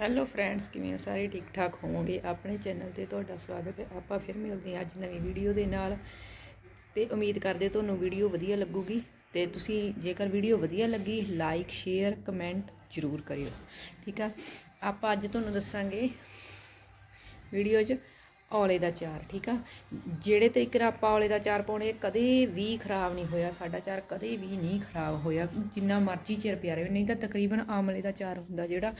Hello friends ਕਿਵੇਂ ਹੋ? ਸਾਰੇ ਠੀਕ ਠਾਕ ਹੋਵੋਗੇ? ਆਪਣੇ ਚੈਨਲ ਤੇ ਤੁਹਾਡਾ ਸਵਾਗਤ ਹੈ। ਆਪਾਂ ਫਿਰ ਮਿਲਦੇ ਹਾਂ ਅੱਜ ਨਵੀਂ ਵੀਡੀਓ ਦੇ ਨਾਲ। ਤੇ ਉਮੀਦ ਕਰਦੇ ਤੁਹਾਨੂੰ ਵੀਡੀਓ ਵਧੀਆ ਲੱਗੂਗੀ। ਤੇ ਤੁਸੀਂ ਜੇਕਰ ਵੀਡੀਓ ਵਧੀਆ ਲੱਗੀ ਲਾਈਕ ਸ਼ੇਅਰ ਕਮੈਂਟ ਜ਼ਰੂਰ ਕਰਿਓ। ਠੀਕ ਆ? ਆਪਾਂ ਅੱਜ ਤੁਹਾਨੂੰ ਦੱਸਾਂਗੇ ਵੀਡੀਓ 'ਚ ਔਲੇ ਦਾ ਚਾਰ, ਠੀਕ ਆ? ਜਿਹੜੇ ਤਰੀਕੇ ਨਾਲ ਆਪਾਂ ਔਲੇ ਦਾ ਚਾਰ ਪਾਉਣੇ, ਕਦੇ ਵੀ ਖਰਾਬ ਨਹੀਂ ਹੋਇਆ ਸਾਡਾ ਚਾਰ, ਕਦੇ ਵੀ ਨਹੀਂ ਖਰਾਬ ਹੋਇਆ। ਜਿੰਨਾ ਮਰਜ਼ੀ ਚਿਰ ਪਿਆ ਰਹੇ, ਨਹੀਂ ਤਾਂ ਤਕਰੀਬਨ ਆਮਲੇ ਦਾ ਚਾਰ ਹੁੰਦਾ ਜਿਹੜਾ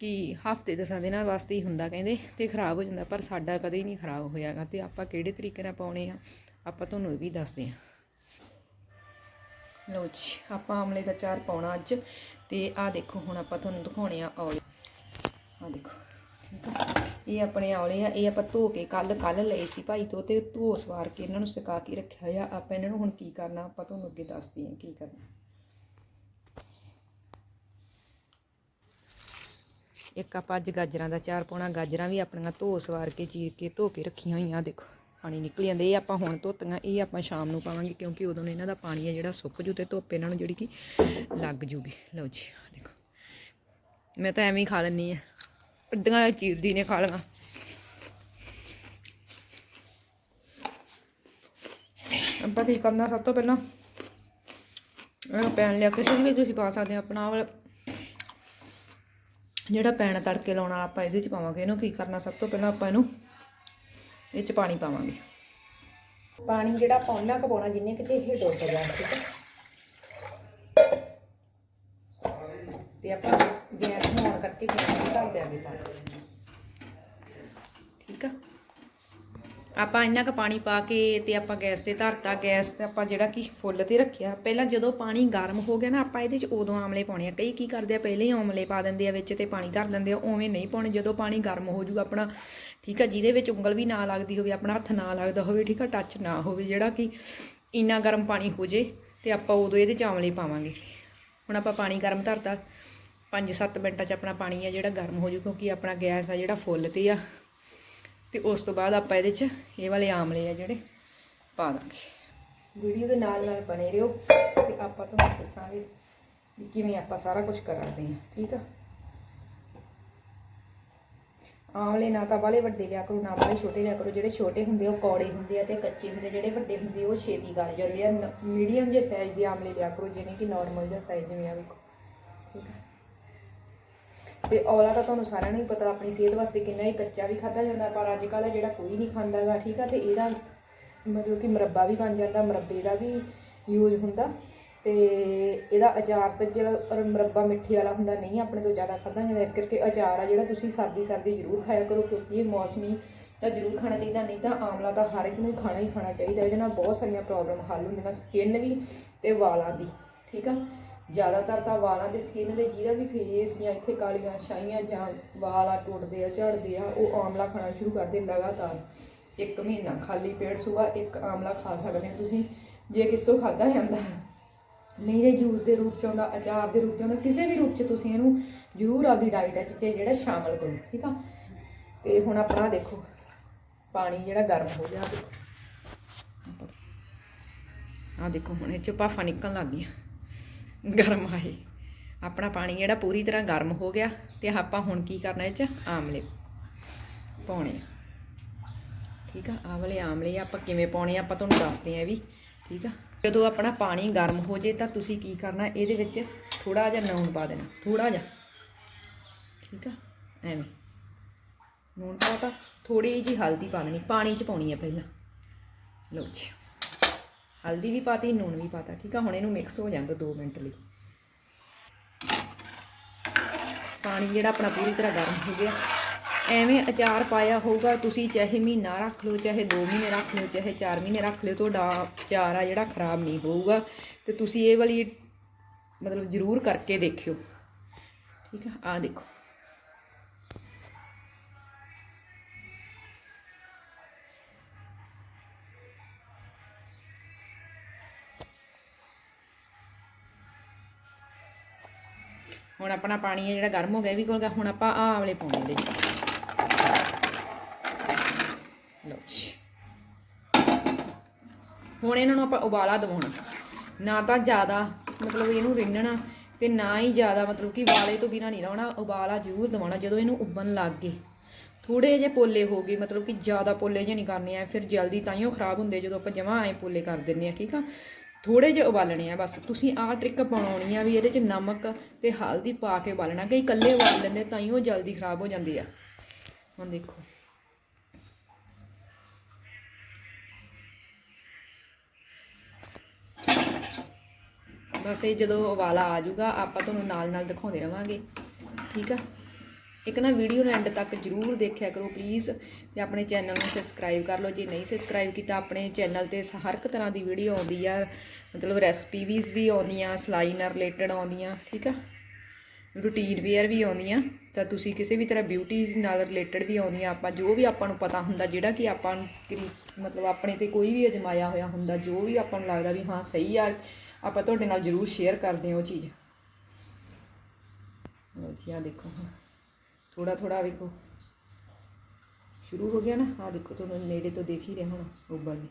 ਕਿ ਹਫ਼ਤੇ ਦਸਾਂ ਦਿਨਾਂ ਵਾਸਤੇ ਹੀ ਹੁੰਦਾ ਕਹਿੰਦੇ ਤੇ ਖਰਾਬ ਹੋ ਜਾਂਦਾ, ਪਰ ਸਾਡਾ ਕਦੇ ਨਹੀਂ ਖਰਾਬ ਹੋਇਆਗਾ ਤੇ ਆਪਾਂ ਕਿਹੜੇ ਤਰੀਕੇ ਨਾਲ ਪਾਉਣੇ ਆ, ਆਪਾਂ ਤੁਹਾਨੂੰ ਇਹ ਵੀ ਦੱਸਦੇ ਹਾਂ। ਲਓ ਜੀ, ਆਪਾਂ ਆਮਲੇ ਦਾ ਚਾਰ ਪਾਉਣਾ ਅੱਜ ਤੇ ਆਹ ਦੇਖੋ, ਹੁਣ ਆਪਾਂ ਤੁਹਾਨੂੰ ਦਿਖਾਉਣੇ ਆ ਔਲੇ। ਆਹ ਦੇਖੋ, ਠੀਕ ਆ? ਇਹ ਆਪਣੇ ਔਲੇ ਆ, ਇਹ ਆਪਾਂ ਧੋ ਕੇ ਕੱਲ ਕੱਲ ਲਏ ਸੀ ਭਾਈ ਤੋਂ ਤੇ ਧੋ ਸਵਾਰ ਕੇ ਇਹਨਾਂ ਨੂੰ ਸੁਕਾ ਕੇ ਰੱਖਿਆ ਹੋਇਆ। ਆਪਾਂ ਇਹਨਾਂ ਨੂੰ ਹੁਣ ਕੀ ਕਰਨਾ, ਆਪਾਂ ਤੁਹਾਨੂੰ ਅੱਗੇ ਦੱਸਦੇ ਹਾਂ ਕੀ ਕਰਨਾ। ਇੱਕ ਆਪਾਂ ਅੱਜ ਗਾਜਰਾਂ ਦਾ ਚਾਰ ਪਾਉਣਾ ਗਾਜਰਾਂ ਵੀ ਆਪਣੀਆਂ ਧੋ ਸਵਾਰ ਕੇ, ਚੀਰ ਕੇ, ਧੋ ਕੇ ਰੱਖੀਆਂ ਹੋਈਆਂ, ਦੇਖੋ, ਪਾਣੀ ਨਿਕਲ ਜਾਂਦਾ। ਇਹ ਆਪਾਂ ਹੁਣ ਧੋਤੀਆਂ, ਇਹ ਆਪਾਂ ਸ਼ਾਮ ਨੂੰ ਪਾਵਾਂਗੇ ਕਿਉਂਕਿ ਉਦੋਂ ਇਹਨਾਂ ਦਾ ਪਾਣੀ ਹੈ ਜਿਹੜਾ ਸੁੱਕ ਜੂ ਤੇ ਧੁੱਪ ਇਹਨਾਂ ਨੂੰ ਜਿਹੜੀ ਕਿ ਲੱਗ ਜੂਗੀ। ਲਓ ਜੀ ਦੇਖੋ। ਮੈਂ ਤਾਂ ਐਵੇਂ ਹੀ ਖਾ ਲੈਂਦੀ ਆ ਅੱਧੀਆਂ ਚੀਰਦੀ ਨੇ ਖਾ ਲਈਆਂ ਆਪਾਂ ਕੀ ਕਰਨਾ, ਸਭ ਤੋਂ ਪਹਿਲਾਂ ਇਹ ਪੈਨ ਲਿਆ ਕਿਸੇ ਵੀ ਤੁਸੀਂ ਪਾ ਸਕਦੇ ਹੋ, ਆਪਣਾ ਵਾਲਾ ਜਿਹੜਾ ਪੈਣ ਤੜਕੇ ਲਾਉਣ ਵਾਲਾ ਆਪਾਂ ਇਹਦੇ ਚ ਪਾਵਾਂਗੇ। ਇਹਨੂੰ ਕੀ ਕਰਨਾ? ਸਭ ਤੋਂ ਪਹਿਲਾਂ ਆਪਾਂ ਇਹਨੂੰ ਇਹ ਚ ਪਾਣੀ ਪਾਵਾਂਗੇ। ਪਾਣੀ ਜਿਹੜਾ ਆਪਾਂ ਉਹਨਾਂ ਕੁ ਪਾਉਣਾ, ਜਿੰਨੇ ਕਿ ਇਹ ਡੁੱਬ ਜਾਣ ਠੀਕ ਹੈ? ਤੇ ਆਪਾਂ ਗੈਸ ਨੂੰ ਔਨ ਕਰਕੇ ਗੈਸ ਨੂੰ ਧਰ ਦਿਆਂਗੇ ਪਾਣੀ ਠੀਕ ਆ ਆਪਾਂ ਇੰਨਾ ਕੁ ਪਾਣੀ ਪਾ ਕੇ ਤੇ ਆਪਾਂ ਗੈਸ ਤੇ ਧਰਤਾ, ਗੈਸ ਤੇ ਆਪਾਂ ਜਿਹੜਾ ਕਿ ਫੁੱਲ ਤੇ ਰੱਖਿਆ। ਪਹਿਲਾਂ ਜਦੋਂ ਪਾਣੀ ਗਰਮ ਹੋ ਗਿਆ ਨਾ, ਆਪਾਂ ਇਹਦੇ ਚ ਉਦੋਂ ਆਮਲੇ ਪਾਉਣੇ ਆ। ਕਈ ਕੀ ਕਰਦੇ ਆ, ਪਹਿਲੇ ਹੀ ਆਮਲੇ ਪਾ ਦਿੰਦੇ ਆ ਵਿੱਚ ਤੇ ਪਾਣੀ ਧਰ ਲੈਂਦੇ ਆ, ਉਵੇਂ ਨਹੀਂ ਪਾਉਣੇ। ਜਦੋਂ ਪਾਣੀ ਗਰਮ ਹੋ ਜੂਗਾ ਆਪਣਾ, ਠੀਕ ਆ, ਜਿਹਦੇ ਵਿੱਚ ਉਂਗਲ ਵੀ ਨਾ ਲੱਗਦੀ ਹੋਵੇ, ਆਪਣਾ ਹੱਥ ਨਾ ਲੱਗਦਾ ਹੋਵੇ, ਠੀਕ ਆ ਟੱਚ ਨਾ ਹੋਵੇ, ਜਿਹੜਾ ਕਿ ਇੰਨਾ ਗਰਮ ਪਾਣੀ ਹੋ ਜੇ ਤੇ ਆਪਾਂ ਉਦੋਂ ਇਹਦੇ ਚ ਆਮਲੇ ਪਾਵਾਂਗੇ। ਹੁਣ ਆਪਾਂ ਪਾਣੀ ਗਰਮ ਧਰਤਾ 5-7 ਮਿੰਟਾਂ 'ਚ ਆਪਣਾ ਪਾਣੀ ਆ ਜਿਹੜਾ ਗਰਮ ਹੋ ਜੂ, ਕਿਉਂਕਿ ਆਪਣਾ ਗੈਸ ਆ ਜਿਹੜਾ ਫੁੱਲ ਤੇ ਆ। ਤੇ ਉਸ ਤੋਂ ਬਾਅਦ ਆਪਾਂ ਇਹਦੇ 'ਚ ਇਹ ਵਾਲੇ ਆਮਲੇ ਆ ਜਿਹੜੇ ਪਾ ਦਾਂਗੇ। ਵੀਡੀਓ ਦੇ ਨਾਲ ਨਾਲ ਬਣੇ ਰਹੋ ਤੇ ਆਪਾਂ ਤੁਹਾਨੂੰ ਦੱਸਾਂਗੇ ਵੀ ਕਿਵੇਂ ਆਪਾਂ ਸਾਰਾ ਕੁਝ ਕਰਾਂਦੇ ਹਾਂ, ਠੀਕ ਆ? ਆਮਲੇ ਨਾ ਤਾਂ ਵਾਲੇ ਵੱਡੇ ਲਿਆ ਕਰੋ, ਨਾ ਵਾਲੇ ਛੋਟੇ ਲਿਆ ਕਰੋ, ਜਿਹੜੇ ਛੋਟੇ ਹੁੰਦੇ ਉਹ ਕੌੜੇ ਹੁੰਦੇ ਆ ਤੇ ਕੱਚੇ ਹੁੰਦੇ ਜਿਹੜੇ ਵੱਡੇ ਹੁੰਦੇ ਉਹ ਛੇਤੀ ਗਲ ਜਾਂਦੇ ਆ। ਮੀਡੀਅਮ ਜਿਹੇ ਸਾਈਜ਼ ਦੇ ਆਮਲੇ ਲਿਆ ਕਰੋ, ਜਿਵੇਂ ਕਿ ਨਾਰਮਲ ਜਿਹਾ ਸਾਈਜ਼ ਜਿਵੇਂ ਆ ਵੇਖੋ, ਠੀਕ ਆ? ਤੇ ਔਲਾ ਤਾਂ ਤੁਹਾਨੂੰ ਸਾਰਿਆਂ ਨੂੰ ਹੀ ਪਤਾ, ਆਪਣੀ ਸਿਹਤ ਵਾਸਤੇ ਕਿੰਨਾ ਹੀ ਕੱਚਾ ਵੀ ਖਾਦਾ ਜਾਂਦਾ, ਪਰ ਅੱਜ ਕੱਲ੍ਹ ਜਿਹੜਾ ਕੋਈ ਨਹੀਂ ਖਾਂਦਾਗਾ ਠੀਕ ਆ, ਤੇ ਇਹਦਾ ਮਤਲਬ ਕਿ ਮੁਰੱਬਾ ਵੀ ਬਣ ਜਾਂਦਾ, ਮੁਰੱਬੇ ਦਾ ਵੀ ਯੂਜ਼ ਹੁੰਦਾ, ਤੇ ਇਹਦਾ ਅਚਾਰ ਤਾਂ ਜਿਹੜਾ ਮੁਰੱਬਾ ਮਿੱਠੀ ਵਾਲਾ ਹੁੰਦਾ, ਨਹੀਂ ਆਪਣੇ ਤੋਂ ਜ਼ਿਆਦਾ ਖਾਦਾ ਜਾਂਦਾ, ਇਸ ਕਰਕੇ ਅਚਾਰ ਆ ਜਿਹੜਾ ਤੁਸੀਂ ਸਰਦੀ ਸਰਦੀ ਜ਼ਰੂਰ ਖਾਇਆ ਕਰੋ, ਕਿਉਂਕਿ ਇਹ ਮੌਸਮੀ ਤਾਂ ਜ਼ਰੂਰ ਖਾਣਾ ਚਾਹੀਦਾ, ਨਹੀਂ ਤਾਂ ਆਮਲਾ ਤਾਂ ਹਰ ਇੱਕ ਨੂੰ ਖਾਣਾ ਹੀ ਖਾਣਾ ਚਾਹੀਦਾ, ਇਹਦੇ ਨਾਲ ਬਹੁਤ ਸਾਰੀਆਂ ਪ੍ਰੋਬਲਮ ਹੱਲ ਹੁੰਦੀਆਂ ਸਕਿਨ ਵੀ ਤੇ ਵਾਲਾਂ ਦੀ, ਠੀਕ ਆ। ਜ਼ਿਆਦਾਤਰ ਤਾਂ ਵਾਲਾਂ ਦੇ ਸਕਿਨ ਦੇ ਜਿਹਦਾ ਵੀ ਫੇਸ ਜਾਂ ਇੱਥੇ ਕਾਲੀਆਂ ਛਾਈਆਂ ਜਾਂ ਵਾਲ ਆ ਟੁੱਟਦੇ ਆ, ਝੜਦੇ ਆ, ਉਹ ਆਮਲਾ ਖਾਣਾ ਸ਼ੁਰੂ ਕਰਦੇ ਲਗਾਤਾਰ। ਇੱਕ ਮਹੀਨਾ, ਖਾਲੀ ਪੇਟ ਸੁਬਾ ਇੱਕ ਆਮਲਾ ਖਾ ਸਕਦੇ ਹੋ ਤੁਸੀਂ, ਜੇ ਕਿਸ ਤੋਂ ਖਾਦਾ ਜਾਂਦਾ। ਨਹੀਂ ਤੇ ਜੂਸ ਦੇ ਰੂਪ ਚ ਆਉਂਦਾ ਅਚਾਰ ਦੇ ਰੂਪ ਚ ਆਉਂਦਾ ਕਿਸੇ ਵੀ ਰੂਪ ਚ ਤੁਸੀਂ ਇਹਨੂੰ ਜ਼ਰੂਰ ਆਪਦੀ ਡਾਈਟ ਵਿੱਚ ਤੇ ਜਿਹੜਾ ਸ਼ਾਮਲ ਕਰੋ, ਠੀਕ ਆ? ਤੇ ਹੁਣ ਆਪਣਾ ਦੇਖੋ, ਪਾਣੀ ਜਿਹੜਾ ਗਰਮ ਹੋ ਗਿਆ। ਦੇਖੋ ਆ ਦੇਖੋ, ਹੁਣ ਇਹ ਚ ਭਾਫਾ ਨਿਕਲਣ ਲੱਗ ਗਈਆਂ। ਗਰਮ ਆਏ ਆਪਣਾ ਪਾਣੀ ਜਿਹੜਾ ਪੂਰੀ ਤਰ੍ਹਾਂ ਗਰਮ ਹੋ ਗਿਆ ਤੇ ਆਪਾਂ ਹੁਣ ਕੀ ਕਰਨਾ ਇਹ ਚ? ਆਮਲੇ ਪਾਉਣੇ ਆ। ਠੀਕ ਆ? ਆਹ ਵਾਲੇ ਆਮਲੇ ਆਪਾਂ ਕਿਵੇਂ ਪਾਉਣੇ ਆ ਆਪਾਂ ਤੁਹਾਨੂੰ ਦੱਸਦੇ ਆ ਵੀ। ਠੀਕ ਆ? ਜਦੋਂ ਆਪਣਾ ਪਾਣੀ ਗਰਮ ਹੋ ਜੇ ਤਾਂ ਤੁਸੀਂ ਕੀ ਕਰਨਾ, ਇਹਦੇ ਵਿੱਚ ਥੋੜਾ ਜਿਹਾ ਨੂਣ ਪਾ ਦੇਣਾ ਥੋੜਾ ਜਿਹਾ। ਠੀਕ ਆ? ਐਵੇਂ। ਨੂਣ ਪਾਤਾ ਥੋੜੀ ਜਿਹੀ ਹਲਦੀ ਪਾ ਦੇਣੀ, ਪਾਣੀ ਚ ਪਾਉਣੀ ਆ ਪਹਿਲਾਂ। ਲਓ ਜੀ। ਹਲਦੀ ਵੀ ਪਾਤੀ ਨੂਣ ਵੀ ਪਾਤਾ, ਠੀਕ ਆ? ਹੁਣ ਇਹਨੂੰ ਮਿਕਸ ਹੋ ਜਾਂਦਾ 2 ਮਿੰਟ ਲਈ। ਪਾਣੀ ਜਿਹੜਾ ਆਪਣਾ ਪੂਰੀ ਤਰ੍ਹਾਂ ਗਰਮ ਹੋ ਗਿਆ। ਐਵੇਂ ਅਚਾਰ ਪਾਇਆ ਹੋਊਗਾ, ਤੁਸੀਂ ਚਾਹੇ ਮਹੀਨਾ ਰੱਖ ਲਓ, ਚਾਹੇ 2 ਮਹੀਨੇ ਰੱਖ ਲਓ, ਚਾਹੇ 4 ਮਹੀਨੇ ਰੱਖ ਲਿਓ, ਤੁਹਾਡਾ ਅਚਾਰ ਆ ਜਿਹੜਾ ਖਰਾਬ ਨਹੀਂ ਹੋਊਗਾ। ਤੇ ਤੁਸੀਂ ਇਹ ਵਾਲੀ ਮਤਲਬ ਜ਼ਰੂਰ ਕਰਕੇ ਦੇਖਿਓ। ਠੀਕ ਆ? ਆ ਦੇਖੋ। ਹੁਣ ਆਪਣਾ ਪਾਣੀ ਹੈ ਜਿਹੜਾ ਗਰਮ ਹੋ ਗਿਆ ਇਹ ਵੀ ਕੋਲ ਹੁਣ ਆਪਾਂ ਆਹ ਵਾਲੇ ਪਾਉਣੇ ਇਹਦੇ ਚ। ਲਓ ਜੀ। ਹੁਣ ਇਹਨਾਂ ਨੂੰ ਆਪਾਂ ਉਬਾਲਾ ਦਵਾਉਣਾ। ਨਾ ਤਾਂ ਜ਼ਿਆਦਾ, ਮਤਲਬ ਇਹਨੂੰ ਰਿੰਨਣਾ ਤੇ ਨਾ ਹੀ ਜ਼ਿਆਦਾ, ਮਤਲਬ ਕਿ ਵਾਲੇ ਤੋਂ ਬਿਨਾ ਨਹੀਂ ਲਾਉਣਾ, ਉਬਾਲਾ ਜ਼ਰੂਰ ਦਿਵਾਉਣਾ ਜਦੋਂ ਇਹਨੂੰ ਉੱਬਣ ਲੱਗ ਗਏ। ਥੋੜੇ ਜਿਹੇ ਪੋਲੇ ਹੋ ਗਏ, ਮਤਲਬ ਕਿ ਜ਼ਿਆਦਾ ਪੋਲੇ ਜਿਹੇ ਨਹੀਂ ਕਰਨੇ ਆ, ਫਿਰ ਜਲਦੀ ਤਾਂ ਹੀ ਉਹ ਖਰਾਬ ਹੁੰਦੇ ਜਦੋਂ ਆਪਾਂ ਜਮਾਂ ਐ ਪੋਲੇ ਕਰ ਦਿੰਦੇ ਆ, ਠੀਕ ਆ? ਥੋੜੇ ਜਿਹੇ ਉਬਾਲਣੇ ਆ ਬਸ। ਤੁਸੀਂ ਆਹ ਟ੍ਰਿਕ ਬਣਾਉਣੀ ਆ ਵੀ ਇਹਦੇ ਚ ਨਮਕ ਤੇ ਹਲਦੀ ਪਾ ਕੇ ਉਬਾਲਣਾ। ਕਈ ਇਕੱਲੇ ਉਬਾਲ ਲੈਂਦੇ ਉਹ ਜਲਦੀ ਖਰਾਬ ਹੋ ਜਾਂਦੀ ਆ। ਹੁਣ ਦੇਖੋ। ਬਸ ਇਹ ਜਦੋਂ ਉਬਾਲਾ ਆ ਜਾਊਗਾ, ਆਪਾਂ ਤੁਹਾਨੂੰ ਨਾਲ ਨਾਲ ਦਿਖਾਉਂਦੇ ਰਵਾਂਗੇ। ਠੀਕ ਆ? ਇੱਕ ਨਾ ਵੀਡੀਓ ਨੂੰ ਐਂਡ ਤੱਕ ਜਰੂਰ ਦੇਖਿਆ ਕਰੋ ਪਲੀਜ਼ ਤੇ ਆਪਣੇ ਚੈਨਲ ਨੂੰ ਸਬਸਕ੍ਰਾਈਬ ਕਰ ਲਓ। ਜੇ ਨਹੀਂ ਸਬਸਕ੍ਰਾਈਬ ਕੀਤਾ, ਆਪਣੇ ਚੈਨਲ ਤੇ ਹਰ ਇੱਕ ਤਰ੍ਹਾਂ ਦੀ ਵੀਡੀਓ ਆਉਂਦੀ ਆ। ਮਤਲਬ ਰੈਸਪੀਜ਼ ਵੀ ਆਉਂਦੀਆਂ ਸਿਲਾਈ ਨਾਲ ਰਿਲੇਟਡ ਆਉਂਦੀਆਂ, ਠੀਕ ਆ? ਰੂਟੀਨ ਵੇਅਰ ਵੀ ਆਉਂਦੀਆਂ। ਤਾਂ ਤੁਸੀਂ ਕਿਸੇ ਵੀ ਤਰ੍ਹਾਂ ਬਿਊਟੀ ਨਾਲ ਰਿਲੇਟਡ ਵੀ ਆਉਂਦੀਆਂ। ਆਪਾਂ ਜੋ ਵੀ ਆਪਾਂ ਨੂੰ ਪਤਾ ਹੁੰਦਾ, ਜਿਹੜਾ ਕਿ ਆਪਾਂ ਕਰੀ- ਮਤਲਬ ਆਪਣੇ ਤੇ ਕੋਈ ਵੀ ਅਜਮਾਇਆ ਹੋਇਆ ਹੁੰਦਾ, ਜੋ ਵੀ ਆਪਾਂ ਨੂੰ ਲੱਗਦਾ ਵੀ ਹਾਂ, ਸਹੀ ਆ, ਆਪਾਂ ਤੁਹਾਡੇ ਨਾਲ ਜ਼ਰੂਰ ਸ਼ੇਅਰ ਕਰਦੇ ਹਾਂ ਉਹ ਚੀਜ਼। ਲਓ ਜੀ ਆ ਦੇਖੋ ਹੁਣ। ਥੋੜਾ ਥੋੜਾ ਵੇਖੋ। ਸ਼ੁਰੂ ਹੋ ਗਿਆ ਨਾ? ਆ ਦੇਖੋ, ਤੁਹਾਨੂੰ ਨੇੜੇ ਤੋਂ ਦੇਖ ਹੀ ਰਹੇ ਹੁਣ ਉੱਬਲ ਦੀ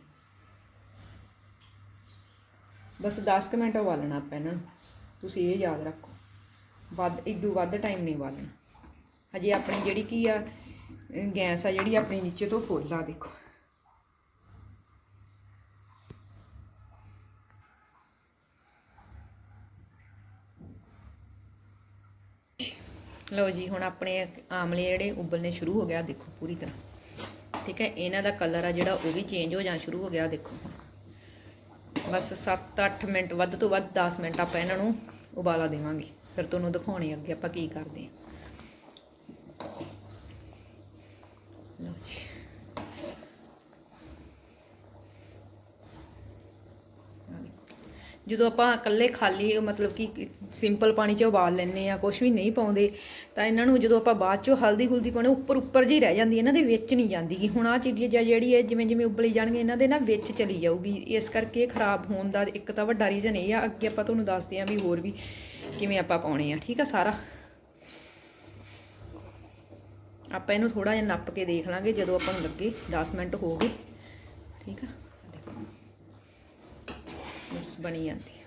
ਬਸ 10 ਕੁ ਮਿੰਟ ਉਬਾਲਣਾ ਆਪਾਂ ਇਹਨਾਂ ਨੂੰ। ਤੁਸੀਂ ਇਹ ਯਾਦ ਰੱਖੋ। ਵੱਧ ਇਦੋਂ ਵੱਧ ਟਾਈਮ ਨਹੀਂ ਉਬਾਲਣਾ। ਹਜੇ ਆਪਣੀ ਜਿਹੜੀ ਕੀ ਆ ਗੈਸ ਆ, ਜਿਹੜੀ ਆਪਣੀ ਨੀਚੇ ਤੋਂ ਫੁੱਲ ਆ, ਦੇਖੋ। ਲਓ ਜੀ, ਹੁਣ ਆਪਣੇ ਆਮਲੇ ਜਿਹੜੇ ਉਬਲਨੇ ਸ਼ੁਰੂ ਹੋ ਗਿਆ ਦੇਖੋ ਪੂਰੀ ਤਰ੍ਹਾਂ। ਠੀਕ ਹੈ, ਇਹਨਾਂ ਦਾ ਕਲਰ ਆ ਜਿਹੜਾ, ਉਹ ਵੀ ਚੇਂਜ ਹੋ ਜਾਣਾ ਸ਼ੁਰੂ ਹੋ ਗਿਆ ਦੇਖੋ ਬਸ 7-8 ਮਿੰਟ, ਵੱਧ ਤੋਂ ਵੱਧ 10 ਮਿੰਟ ਆਪਾਂ ਇਹਨਾਂ ਨੂੰ ਉਬਾਲਾ ਦੇਵਾਂਗੇ। ਫਿਰ ਤੁਹਾਨੂੰ ਦਿਖਾਉਣੇ ਅੱਗੇ ਆਪਾਂ ਕੀ ਕਰਦੇ ਹਾਂ ਲਓ ਜੀ। ਜਦੋਂ ਆਪਾਂ ਇਕੱਲੇ ਖਾਲੀ, ਮਤਲਬ ਕਿ ਸਿੰਪਲ ਪਾਣੀ 'ਚ ਉਬਾਲ ਲੈਂਦੇ ਆ ਕੁਝ ਵੀ ਨਹੀਂ ਪਾਉਂਦੇ, ਤਾਂ ਇਹਨਾਂ ਨੂੰ ਜਦੋਂ ਆਪਾਂ ਬਾਅਦ 'ਚੋਂ ਹਲਦੀ ਹੁਲਦੀ ਪਾਉਣੇ ਉੱਪਰ ਉੱਪਰ ਜਿਹੀ ਰਹਿ ਜਾਂਦੀ ਇਹਨਾਂ ਦੇ ਵਿੱਚ ਨਹੀਂ ਜਾਂਦੀ ਗੀ। ਹੁਣ ਆਹ ਚੀਜ਼ ਜਿਹੜੀ ਹੈ, ਜਿਵੇਂ ਜਿਵੇਂ ਉਬਲੀ ਜਾਣਗੇ, ਇਹਨਾਂ ਦੇ ਨਾ ਵਿੱਚ ਚਲੀ ਜਾਊਗੀ। ਇਸ ਕਰਕੇ ਖਰਾਬ ਹੋਣ ਦਾ ਇੱਕ ਤਾਂ ਵੱਡਾ ਰੀਜ਼ਨ ਇਹ ਆ, ਅੱਗੇ ਆਪਾਂ ਤੁਹਾਨੂੰ ਦੱਸਦੇ ਆ ਵੀ ਹੋਰ ਵੀ ਕਿਵੇਂ ਆਪਾਂ ਪਾਉਣੇ ਆ, ਠੀਕ ਆ ਸਾਰਾ? ਆਪਾਂ ਇਹਨੂੰ ਥੋੜਾ ਜਿਹਾ ਨੱਪ ਕੇ ਦੇਖ ਲਾਂਗੇ ਜਦੋਂ ਆਪਾਂ ਨੂੰ ਲੱਗੇ 10 ਮਿੰਟ ਹੋ ਗਏ, ਠੀਕ ਆ? ਬਸ ਬਣੀ ਜਾਂਦੀ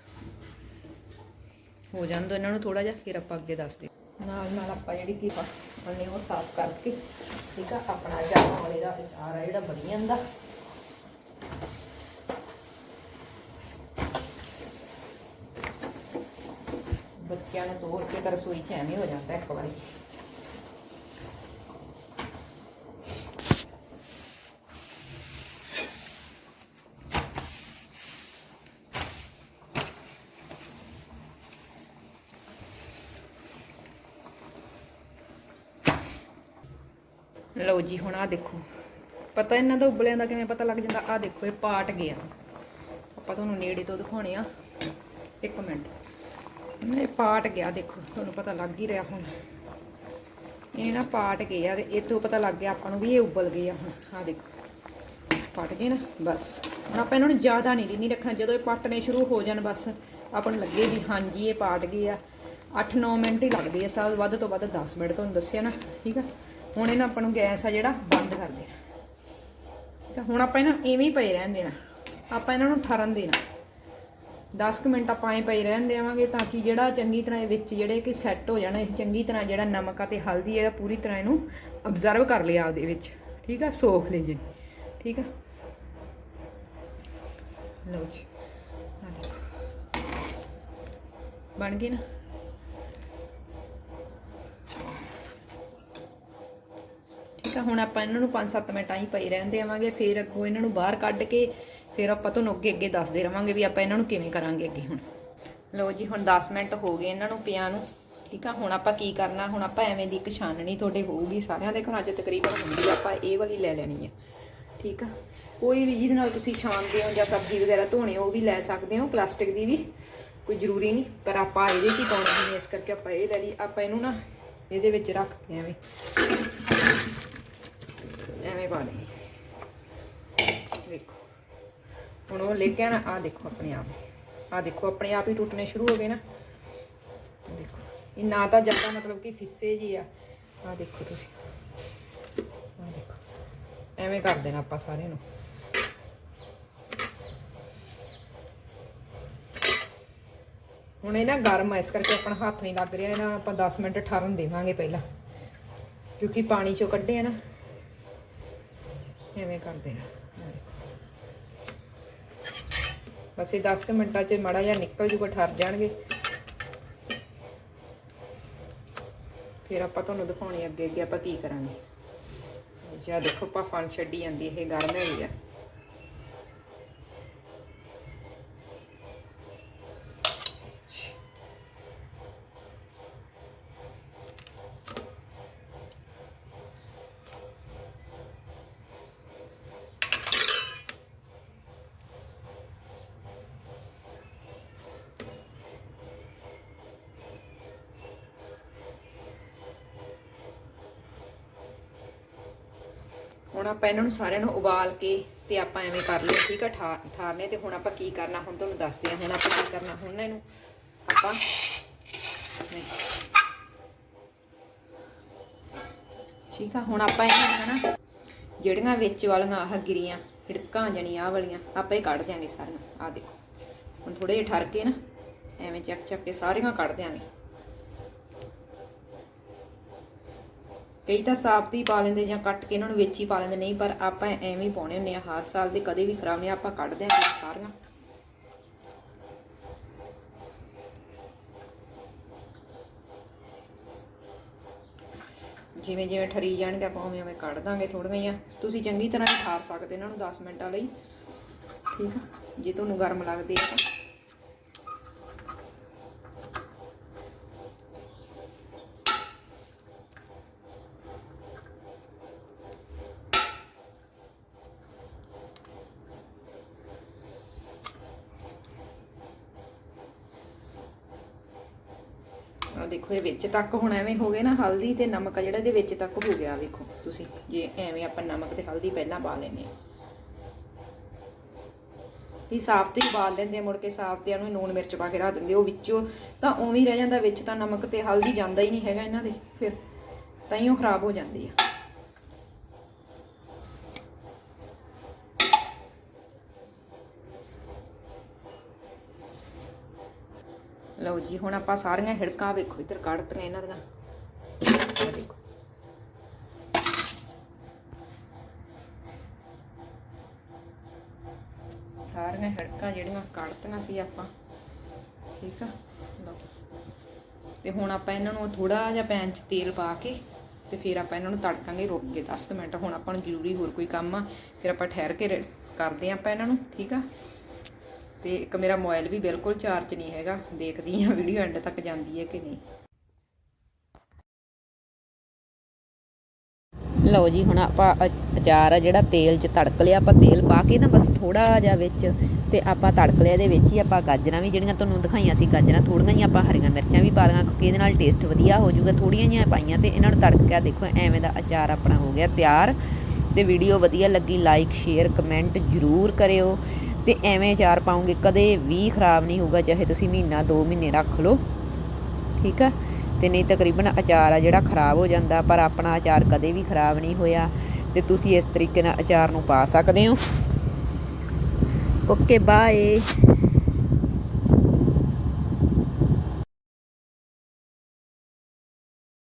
ਹੋ ਜਾਂਦੋ ਇਹਨਾਂ ਨੂੰ ਥੋੜਾ ਜਿਹਾ, ਫਿਰ ਆਪਾਂ ਅੱਗੇ ਦੱਸਦੇ ਨਾਲ ਨਾਲ ਆਪਾਂ ਜਿਹੜੀ ਕੀ ਪਾਣੇ ਉਹ ਸਾਫ਼ ਕਰਕੇ, ਠੀਕ ਆ, ਆਪਣਾ ਜਾਮਾ ਵਾਲੇ ਦਾ ਅਚਾਰ ਆ ਜਿਹੜਾ ਬਣੀ ਜਾਂਦਾ। ਬੱਚਿਆਂ ਨੂੰ ਤੋੜ ਕੇ ਤਾਂ ਰਸੋਈ ਚ ਐਵੇਂ ਹੋ ਜਾਂਦਾ ਇੱਕ ਵਾਰੀ। ਲਓ ਜੀ, ਹੁਣ ਆ ਦੇਖੋ। ਪਤਾ ਇਹਨਾਂ ਦਾ ਉਬਲਿਆਂ ਦਾ ਕਿਵੇਂ ਪਤਾ ਲੱਗ ਜਾਂਦਾ? ਆ ਦੇਖੋ, ਇਹ ਪਾਟ ਗਿਆ। ਆਪਾਂ ਤੁਹਾਨੂੰ ਨੇੜੇ ਤੋਂ ਦਿਖਾਉਣੇ ਆ। ਇੱਕ ਮਿੰਟ। ਇਹ ਪਾਟ ਗਿਆ, ਦੇਖੋ, ਤੁਹਾਨੂੰ ਪਤਾ ਲੱਗ ਹੀ ਰਿਹਾ ਹੁਣ। ਇਹ ਨਾ ਪਾਟ ਗਏ ਆ ਤੇ ਇਹ ਤੋਂ ਪਤਾ ਲੱਗ ਗਿਆ ਆਪਾਂ ਨੂੰ ਵੀ ਇਹ ਉਬਲ ਗਏ ਆ ਹੁਣ। ਆ ਦੇਖੋ। ਪਟ ਗਏ ਨਾ? ਬਸ। ਹੁਣ ਆਪਾਂ ਇਹਨਾਂ ਨੂੰ ਜ਼ਿਆਦਾ ਨਹੀਂ ਨਹੀਂ ਰੱਖਣਾ। ਜਦੋਂ ਇਹ ਪਟਣੇ ਸ਼ੁਰੂ ਹੋ ਜਾਣ, ਬਸ ਆਪਾਂ ਨੂੰ ਲੱਗੇ ਵੀ ਹਾਂਜੀ, ਇਹ ਪਾਟ ਗਏ ਆ। 8-9 ਮਿੰਟ ਹੀ ਲੱਗਦੇ ਆ ਸਭ ਵੱਧ ਤੋਂ ਵੱਧ 10 ਮਿੰਟ ਤੁਹਾਨੂੰ ਦੱਸਿਆ ਨਾ। ਠੀਕ ਆ? ਹੁਣ ਇਹਨਾਂ ਆਪਾਂ ਨੂੰ ਗੈਸ ਆ ਜਿਹੜਾ ਬੰਦ ਕਰ ਦੇਣਾ। ਠੀਕ ਹੁਣ ਆਪਾਂ ਇਹਨਾਂ ਐਵੇਂ ਹੀ ਪਏ ਰਹਿਣ ਦੇਣਾ। ਆਪਾਂ ਇਹਨਾਂ ਨੂੰ ਠਰਨ ਦੇਣਾ। 10 ਕੁ ਮਿੰਟ ਆਪਾਂ ਐਂ ਪਈ ਰਹਿਣ ਦੇਵਾਂਗੇ ਤਾਂ ਕਿ ਜਿਹੜਾ ਚੰਗੀ ਤਰ੍ਹਾਂ ਇਹ ਵਿੱਚ ਜਿਹੜੇ ਕਿ ਸੈੱਟ ਹੋ ਜਾਣਾ, ਇਹ ਚੰਗੀ ਤਰ੍ਹਾਂ ਜਿਹੜਾ ਨਮਕ ਅਤੇ ਹਲਦੀ ਇਹਦਾ ਪੂਰੀ ਤਰ੍ਹਾਂ ਇਹਨੂੰ ਅਬਜ਼ਰਵ ਕਰ ਲਿਆ ਆਪਦੇ ਵਿੱਚ। ਠੀਕ ਆ? ਸੋਖ ਲਈ ਜੀ। ਠੀਕ ਆ? ਲਓ ਜੀ। ਆ ਦੇਖੋ। ਬਣ ਗਈ ਨਾ? ਠੀਕ ਆ ਹੁਣ ਆਪਾਂ ਇਹਨਾਂ ਨੂੰ 5-7 ਮਿੰਟ ਆਈ ਪਈ ਰਹਿਣ ਦੇਵਾਂਗੇ, ਫਿਰ ਅੱਗੋਂ ਇਹਨਾਂ ਨੂੰ ਬਾਹਰ ਕੱਢ ਕੇ ਫਿਰ ਆਪਾਂ ਤੁਹਾਨੂੰ ਅੱਗੇ ਅੱਗੇ ਦੱਸਦੇ ਰਵਾਂਗੇ ਵੀ ਆਪਾਂ ਇਹਨਾਂ ਨੂੰ ਕਿਵੇਂ ਕਰਾਂਗੇ ਅੱਗੇ ਹੁਣ। ਲਓ ਜੀ, ਹੁਣ 10 ਮਿੰਟ ਹੋ ਗਏ ਇਹਨਾਂ ਨੂੰ ਪਿਆ ਨੂੰ, ਠੀਕ ਆ? ਹੁਣ ਆਪਾਂ ਕੀ ਕਰਨਾ? ਹੁਣ ਆਪਾਂ ਐਵੇਂ ਦੀ ਇੱਕ ਛਾਨਣੀ ਤੁਹਾਡੇ ਹੋਊਗੀ ਸਾਰਿਆਂ ਦੇ ਘਰਾਂ 'ਚ ਤਕਰੀਬਨ ਹੁੰਦੀ ਆਪਾਂ ਇਹ ਵਾਲੀ ਲੈ ਲੈਣੀ ਆ, ਠੀਕ ਆ? ਕੋਈ ਵੀ ਜਿਹਦੇ ਨਾਲ ਤੁਸੀਂ ਛਾਣਦੇ ਹੋ ਜਾਂ ਸਬਜ਼ੀ ਵਗੈਰਾ ਧੋਣੇ ਹੋ ਉਹ ਵੀ ਲੈ ਸਕਦੇ ਹੋ, ਪਲਾਸਟਿਕ ਦੀ ਵੀ ਕੋਈ ਜ਼ਰੂਰੀ ਨਹੀਂ, ਪਰ ਆਪਾਂ ਇਹਦੇ 'ਚ ਹੀ ਪਾਉਣੀ ਹੁੰਦੀ ਇਸ ਕਰਕੇ ਆਪਾਂ ਇਹ ਲੈ ਲਈ, ਆਪਾਂ ਇਹਨੂੰ ਨਾ ਇਹਦੇ ਵਿੱਚ ਰੱਖ ਕੇ ਐਵੇਂ। ਐਵੇਂ ਪਾ ਦੇਣੀ। ਦੇਖੋ। ਹੁਣ ਉਹ ਲੈ ਕੇ ਆਣਾ ਆ ਦੇਖੋ ਆਪਣੇ ਆਪ। ਆ ਦੇਖੋ, ਆਪਣੇ ਆਪ ਹੀ ਟੁੱਟਣੇ ਸ਼ੁਰੂ ਹੋ ਗਏ ਨਾ। ਦੇਖੋ। ਇਹ ਨਾ ਤਾਂ ਜ਼ਿਆਦਾ ਮਤਲਬ ਕਿ ਫਿੱਸੇ ਜੀ ਆ। ਆ ਦੇਖੋ ਤੁਸੀਂ। ਆ ਦੇਖੋ। ਐਵੇਂ ਕਰ ਦੇਣਾ ਆਪਾਂ ਸਾਰਿਆਂ ਨੂੰ। ਹੁਣ ਇਹ ਨਾ ਗਰਮ ਆ, ਇਸ ਕਰਕੇ ਆਪਣਾ ਹੱਥ ਨਹੀਂ ਲੱਗ ਰਿਹਾ। ਇਹਨਾਂ ਆਪਾਂ 10 ਮਿੰਟ ਠਰਨ ਦੇਵਾਂਗੇ ਪਹਿਲਾਂ। ਕਿਉਂਕਿ ਪਾਣੀ ਚੋਂ ਕੱਢੇ ਆ ਨਾ। ਐਵੇਂ ਕਰਦੇ ਆ? ਬਸ ਇਹ 10 ਕੁ ਮਿੰਟਾਂ 'ਚ ਮਾੜਾ ਜਿਹਾ ਨਿਕਲ ਜੂਗਾ, ਠਰ ਜਾਣਗੇ। ਫਿਰ ਆਪਾਂ ਤੁਹਾਨੂੰ ਦਿਖਾਉਣੀ ਅੱਗੇ ਅੱਗੇ ਆਪਾਂ ਕੀ ਕਰਾਂਗੇ। ਜਿਆ ਦੇਖੋ, ਆਪਾਂ ਭਾਫਾਂ ਛੱਡੀ ਜਾਂਦੀ, ਇਹ ਗਰਮ ਹੈਗੀ ਆ। ਹੁਣ ਆਪਾਂ ਇਹਨਾਂ ਨੂੰ ਸਾਰਿਆਂ ਨੂੰ ਉਬਾਲ ਕੇ ਤੇ ਆਪਾਂ ਐਵੇਂ ਕਰ ਲਿਆ ਠੀਕ ਆ ਠਾਰਨੇ ਤੇ ਹੁਣ ਆਪਾਂ ਕੀ ਕਰਨਾ, ਹੁਣ ਤੁਹਾਨੂੰ ਦੱਸਦੇ ਆ, ਹੁਣ ਆਪਾਂ ਕੀ ਕਰਨਾ, ਹੁਣ ਇਹਨੂੰ ਆਪਾਂ ਠੀਕ ਆ, ਹੁਣ ਆਪਾਂ ਇਹਨਾਂ ਨੂੰ ਨਾ ਜਿਹੜੀਆਂ ਵਿੱਚ ਵਾਲੀਆਂ ਆਹ ਗਿਰੀਆਂ, ਹਿੜਕਾਂ ਜਣੀਆਂ ਆਹ ਵਾਲੀਆਂ, ਆਪਾਂ ਇਹ ਕੱਢ ਦਿਆਂਗੇ ਸਾਰੀਆਂ। ਆ ਦੇਖੋ, ਹੁਣ ਥੋੜੇ ਜਿਹਾ ਠਰ ਕੇ ਨਾ, ਐਵੇਂ ਚੱਕ ਚੱਕ ਕੇ ਸਾਰੀਆਂ ਕੱਢ ਦਿਆਂਗੇ। ਕਈ ਤਾਂ ਸਾਬਤ ਹੀ ਪਾ ਲੈਂਦੇ ਜਾਂ ਕੱਟ ਕੇ ਇਹਨਾਂ ਨੂੰ ਵਿੱਚ ਹੀ ਪਾ ਲੈਂਦੇ, ਨਹੀਂ, ਪਰ ਆਪਾਂ ਐਵੇਂ ਹੀ ਪਾਉਣੇ ਹੁੰਦੇ ਆ ਹਰ ਸਾਲ ਦੇ ਕਦੇ ਵੀ ਖਰਾਬ ਨਹੀਂ, ਆਪਾਂ ਕੱਢਦੇ ਆਂ ਸਾਰੀਆਂ। ਜਿਵੇਂ ਜਿਵੇਂ ਠਰੀ ਜਾਣਗੇ, ਆਪਾਂ ਉਵੇਂ ਉਵੇਂ ਕੱਢ ਦਾਂਗੇ ਥੋੜੀਆਂ ਜਿਹੀਆਂ। ਤੁਸੀਂ ਚੰਗੀ ਤਰ੍ਹਾਂ ਹੀ ਠਾਰ ਸਕਦੇ ਇਹਨਾਂ ਨੂੰ 10 ਮਿੰਟਾਂ ਲਈ। ਠੀਕ ਆ? ਜੇ ਤੁਹਾਨੂੰ ਗਰਮ ਲੱਗਦੇ ਆ ਤਾਂ ਆ ਦੇਖੋ ਇਹ ਵਿੱਚ ਤੱਕ ਹੁਣ ਐਵੇਂ ਹੋ ਗਏ ਨਾ, ਹਲਦੀ ਤੇ ਨਮਕ ਆ ਜਿਹੜਾ ਇਹਦੇ ਵਿੱਚ ਤੱਕ ਹੋ ਗਿਆ, ਵੇਖੋ ਤੁਸੀਂ। ਜੇ ਐਵੇਂ ਆਪਾਂ ਨਮਕ ਤੇ ਹਲਦੀ ਪਹਿਲਾਂ ਪਾ ਲੈਨੇ ਇਹ ਸਾਫ਼ ਤੇ ਹੀ ਉਬਾਲ ਲੈਂਦੇ ਆ, ਮੁੜ ਕੇ ਸਾਫ਼ ਤੇ ਇਹਨੂੰ ਲੂਣ ਮਿਰਚ ਪਾ ਕੇ ਰੱਖ ਦਿੰਦੇ ਉਹ ਵਿੱਚੋਂ ਤਾਂ ਉਵੇਂ ਹੀ ਰਹਿ ਜਾਂਦਾ, ਵਿੱਚ ਤਾਂ ਨਮਕ ਤੇ ਹਲਦੀ ਜਾਂਦਾ ਹੀ ਨਹੀਂ ਹੈਗਾ ਇਹਨਾਂ ਦੇ, ਫਿਰ ਤਾਂ ਹੀ ਉਹ ਖਰਾਬ ਹੋ ਜਾਂਦੀ ਆ। ਲਓ ਜੀ, ਹੁਣ ਆਪਾਂ ਸਾਰੀਆਂ ਹਿੜਕਾਂ ਵੇਖੋ, ਇੱਧਰ ਕੱਢਤੀਆਂ ਇਹਨਾਂ ਦੀਆਂ। ਦੇਖੋ ਸਾਰੀਆਂ ਹਿੜਕਾਂ ਜਿਹੜੀਆਂ ਕੱਢਤੀਆਂ ਸੀ ਆਪਾਂ, ਠੀਕ ਆ? ਤੇ ਹੁਣ ਆਪਾਂ ਇਹਨਾਂ ਨੂੰ ਥੋੜਾ ਜਿਹਾ ਪੈਨ 'ਚ ਤੇਲ ਪਾ ਕੇ ਤੇ ਫਿਰ ਆਪਾਂ ਇਹਨਾਂ ਨੂੰ ਤੜਕਾਂਗੇ ਰੁਕ ਕੇ 10 ਮਿੰਟ। ਹੁਣ ਆਪਾਂ ਨੂੰ ਜ਼ਰੂਰੀ ਹੋਰ ਕੋਈ ਕੰਮ ਆ, ਫਿਰ ਆਪਾਂ ਠਹਿਰ ਕੇ ਕਰਦੇ ਆਂ ਆਪਾਂ ਇਹਨਾਂ ਨੂੰ, ਠੀਕ ਆ? ਤੇ ਇੱਕ ਮੇਰਾ ਮੋਬਾਈਲ ਵੀ ਬਿਲਕੁਲ ਚਾਰਜ ਨਹੀਂ ਹੈਗਾ। ਦੇਖਦੀ ਆ ਵੀਡੀਓ ਐਂਡ ਤੱਕ ਜਾਂਦੀ ਹੈ ਕਿ ਨਹੀਂ। ਲਓ ਜੀ, ਹੁਣ ਆਪਾਂ ਅਚਾਰ ਆ ਜਿਹੜਾ ਤੇਲ 'ਚ ਤੜਕ ਲਿਆ। ਆਪਾਂ ਤੇਲ ਪਾ ਕੇ ਨਾ ਬਸ ਥੋੜਾ ਜਿਹਾ ਵਿੱਚ ਤੇ ਆਪਾਂ ਤੜਕ ਲਿਆ। ਇਹਦੇ ਵਿੱਚ ਹੀ ਆਪਾਂ ਗਾਜਰਾਂ ਵੀ ਜਿਹੜੀਆਂ ਤੁਹਾਨੂੰ ਦਿਖਾਈਆਂ ਸੀ, ਗਾਜਰਾਂ ਥੋੜੀਆਂ ਜਿਹੀਆਂ ਆਪਾਂ ਹਰੀਆਂ ਮਿਰਚਾਂ ਵੀ ਪਾ ਲਈਆਂ ਕਿਉਂਕਿ ਇਹਦੇ ਨਾਲ ਟੇਸਟ ਵਧੀਆ ਹੋ ਜਾਊਗਾ। ਥੋੜੀਆਂ ਜਿਹੀਆਂ ਪਾਈਆਂ ਤੇ ਇਹਨਾਂ ਨੂੰ ਤੜਕ ਕੇ ਦੇਖੋ, ਐਵੇਂ ਦਾ ਅਚਾਰ ਆਪਣਾ ਹੋ ਗਿਆ ਤਿਆਰ। ਤੇ ਵੀਡੀਓ ਵਧੀਆ ਲੱਗੀ ਲਾਈਕ ਸ਼ੇਅਰ ਕਮੈਂਟ ਜ਼ਰੂਰ ਕਰਿਓ। ਤੇ ਐਵੇਂ ਅਚਾਰ ਪਾਉਂਗੇ, ਕਦੇ ਵੀ ਖਰਾਬ ਨਹੀਂ ਹੋਊਗਾ, ਚਾਹੇ ਤੁਸੀਂ ਮਹੀਨਾ 2 ਮਹੀਨੇ ਰੱਖ ਲਓ। ਠੀਕ ਆ? ਤੇ ਨਹੀਂ ਤਕਰੀਬਨ ਅਚਾਰ ਆ ਜਿਹੜਾ ਖਰਾਬ ਹੋ ਜਾਂਦਾ, ਪਰ ਆਪਣਾ ਅਚਾਰ ਕਦੇ ਵੀ ਖਰਾਬ ਨਹੀਂ ਹੋਇਆ। ਤੇ ਤੁਸੀਂ ਇਸ ਤਰੀਕੇ ਨਾਲ ਅਚਾਰ ਨੂੰ ਪਾ ਸਕਦੇ ਹੋ। Okay, bye.